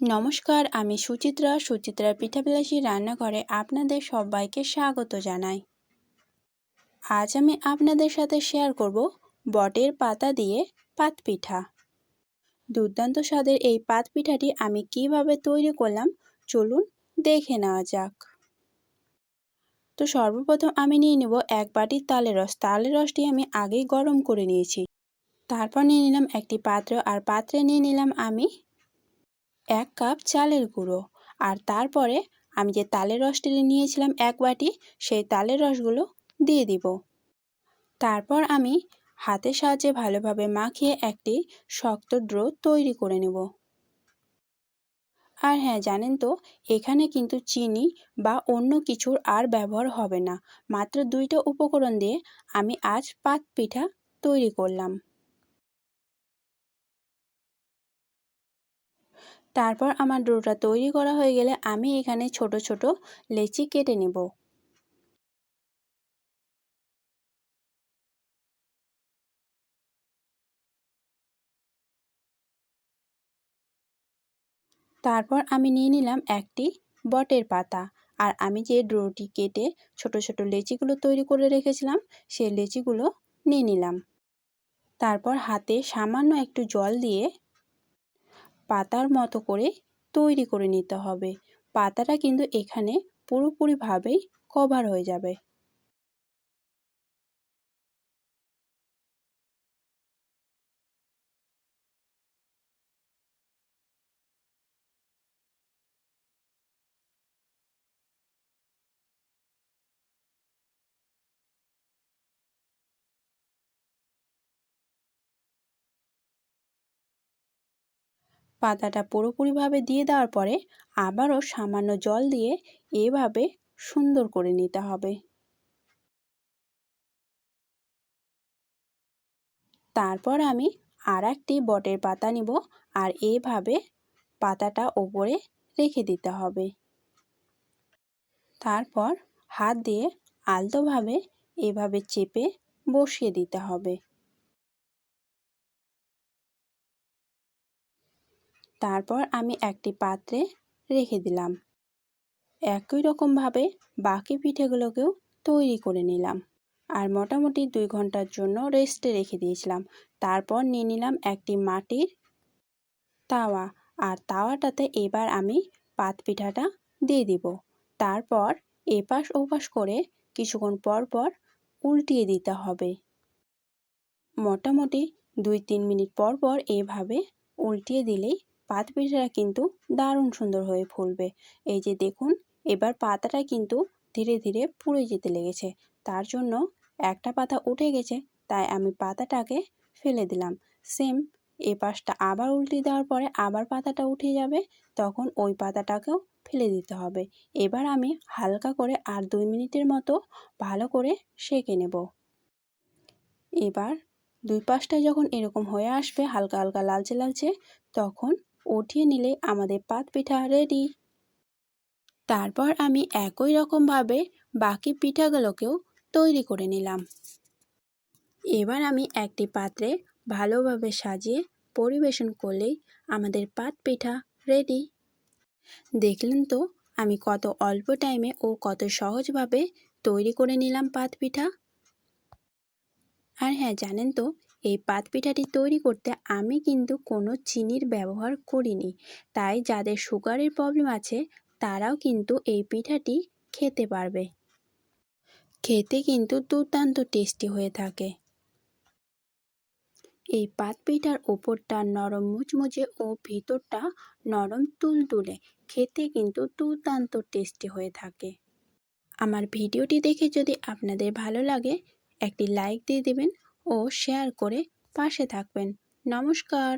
নমস্কার, আমি সুচিত্রা। সুচিত্রার পিঠাবিলাসী রান্নাঘরে আপনাদের সবাইকে স্বাগত জানাই। আজ আমি আপনাদের সাথে শেয়ার করব বটের পাতা দিয়ে পাত পিঠা। দুর্দান্ত স্বাদের এই পাত পিঠাটি আমি কীভাবে তৈরি করলাম চলুন দেখে নেওয়া যাক। তো সর্বপ্রথম আমি নিয়ে নেব এক বাটির তালের রস। তালের রসটি আমি আগেই গরম করে নিয়েছি। তারপর নিয়ে নিলাম একটি পাত্র আর পাত্রে নিয়ে নিলাম আমি এক কাপ চালের গুঁড়ো। আর তারপরে আমি যে তালের রসটি নিয়েছিলাম এক বাটি, সেই তালের রসগুলো দিয়ে দিব। তারপর আমি হাতের সাহায্যে ভালোভাবে মাখিয়ে একটি শক্ত ড্রো তৈরি করে নেব। আর হ্যাঁ জানেন তো, এখানে কিন্তু চিনি বা অন্য কিছুর আর ব্যবহার হবে না। মাত্র দুইটা উপকরণ দিয়ে আমি আজ পাত পিঠা তৈরি করলাম। তারপর আমার ডোটা তৈরি করা হয়ে গেলে আমি এখানে ছোট ছোট লেচি কেটে নেব। তারপর আমি নিয়ে নিলাম একটি বটের পাতা। আর আমি যে ড্রোটি কেটে ছোট ছোট লেচিগুলো তৈরি করে রেখেছিলাম, সেই লেচিগুলো নিয়ে নিলাম। তারপর হাতে সামান্য একটু জল দিয়ে পাতার মতো করে তৈরি করে নিতে হবে। পাতাটা কিন্তু এখানে পুরোপুরিভাবেই কভার হয়ে যাবে। পাতাটা পুরোপুরিভাবে দিয়ে দেওয়ার পরে আবারও সামান্য জল দিয়ে এভাবে সুন্দর করে নিতে হবে। তারপর আমি আর একটি বটের পাতা নিব আর এভাবে পাতাটা ওপরে রেখে দিতে হবে। তারপর হাত দিয়ে আলতোভাবে এভাবে চেপে বসিয়ে দিতে হবে। তারপর আমি একটি পাত্রে রেখে দিলাম। একই রকমভাবে বাকি পিঠেগুলোকেও তৈরি করে নিলাম আর মোটামুটি দুই ঘণ্টার জন্য রেস্টে রেখে দিয়েছিলাম। তারপর নিয়ে নিলাম একটি মাটির তাওয়া আর তাওয়াটাতে এবার আমি পাত পিঠাটা দিয়ে দিব। তারপর এপাশ ওপাশ করে কিছুক্ষণ পর পর উল্টিয়ে দিতে হবে। মোটামুটি দুই তিন মিনিট পর পর এভাবে উল্টিয়ে দিলেই পাত পিঠাটা কিন্তু দারুণ সুন্দর হয়ে ফুলবে। এই যে দেখুন, এবার পাতাটা কিন্তু ধীরে ধীরে পুড়ে যেতে লেগেছে। তার জন্য একটা পাতা উঠে গেছে, তাই আমি পাতাটাকে ফেলে দিলাম। সেম, এ পাশটা আবার উল্টে দেওয়ার পরে আবার পাতাটা উঠে যাবে, তখন ওই পাতাটাকেও ফেলে দিতে হবে। এবার আমি হালকা করে আর দুই মিনিটের মতো ভালো করে সেঁকে নেব। এবার দুই পাশটা যখন এরকম হয়ে আসবে, হালকা হালকা লালচে লালচে, তখন উঠিয়ে নিলে আমাদের পাত পিঠা রেডি তারপর আমি একই রকমভাবে বাকি পিঠাগুলোকেও তৈরি করে নিলাম। এবার আমি একটি পাত্রে ভালোভাবে সাজিয়ে পরিবেশন করলেই আমাদের পাত পিঠা রেডি দেখলেন তো, আমি কত অল্প টাইমে ও কত সহজভাবে তৈরি করে নিলাম পাত পিঠা। আর হ্যাঁ জানেন তো এই পাত পিঠাটি তৈরি করতে আমি কিন্তু কোনো চিনির ব্যবহার করিনি। তাই যাদের সুগারের প্রবলেম আছে, তারাও কিন্তু এই পিঠাটি খেতে পারবে। খেতে কিন্তু দুর্দান্ত টেস্টি হয়ে থাকে। এই পাত পিঠার ওপরটা নরম মুচমুচে ও ভিতরটা নরম তুলতুলে, খেতে কিন্তু দুর্দান্ত টেস্টি হয়ে থাকে। আমার ভিডিওটি দেখে যদি আপনাদের ভালো লাগে, একটি লাইক দিয়ে দেবেন ও শেয়ার করে পাশে থাকবেন। নমস্কার।